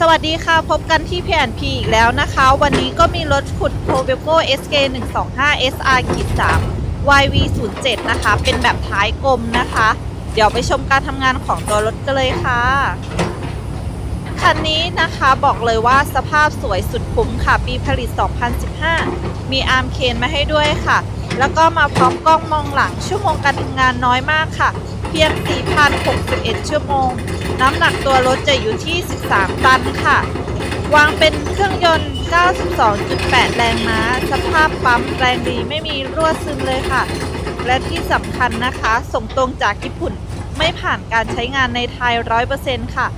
สวัสดีค่ะ พบกันที่ P&P อีกแล้วนะคะ วันนี้ก็มีรถขุด p r o v e c o SK 125 SR 3 YV 0 7นะคะ เป็นแบบท้ายกลมนะคะ เดี๋ยวไปชมการทำงานของตัวรถกันเลยค่ะ คันนี้นะคะบอกเลยว่าสภาพสวยสุดคุ้มค่ะ ปีผลิต 2015 มีอาร์มเคนมาให้ด้วยค่ะ แล้วก็มาพร้อมกล้องมองหลัง ชั่วโมงการทำงานน้อยมากค่ะ เพียง 4,061 ชั่วโมง น้ำหนักตัวรถจะอยู่ที่ 13 ตันค่ะ วางเป็นเครื่องยนต์ 92.8 แรงม้า สภาพปั๊มแรงดีไม่มีรั่วซึมเลยค่ะ และที่สำคัญนะคะ ส่งตรงจากญี่ปุ่นไม่ผ่านการใช้งานในไทย 100%ค่ะ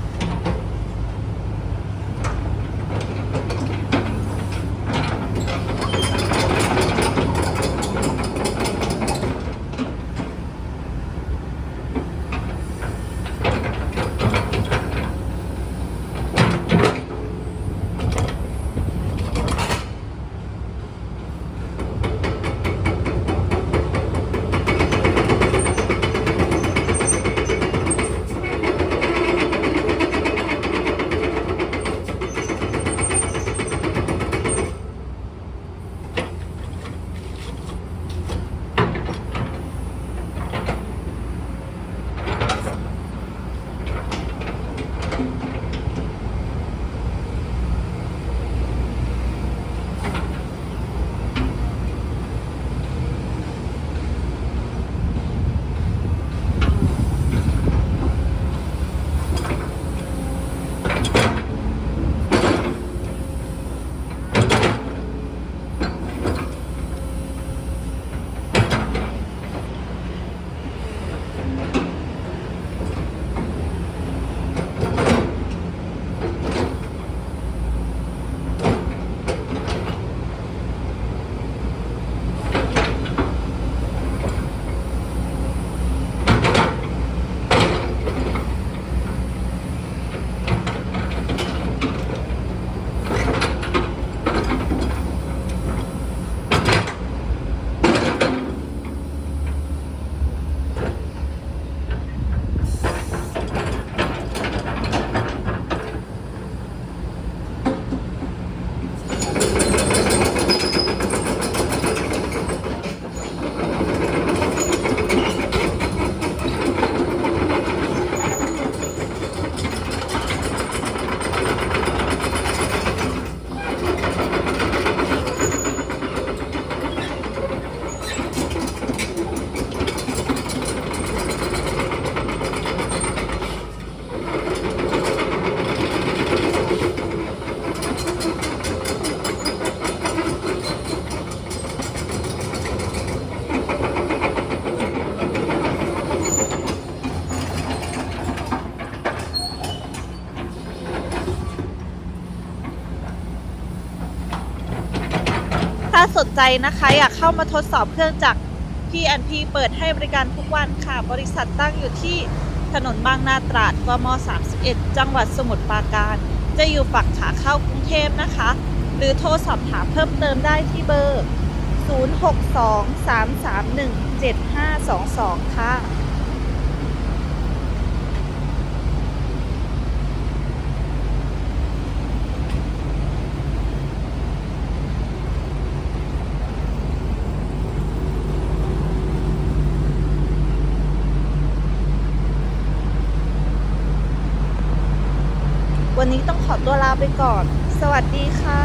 าสนใจนะคะอยากเข้ามาทดสอบเครื่องจักร P&P เปิดให้บริการทุกวันค่ะ บริษัทตั้งอยู่ที่ถนนบางนาตราดกม 31 จังหวัดสมุทรปราการ จะอยู่ฝั่งขาเข้ากรุงเทพนะคะ หรือโทรสอบถามเพิ่มเติมได้ที่เบอร์ 0623317522 ค่ะ วันนี้ต้องขอตัวลาไปก่อน สวัสดีค่ะ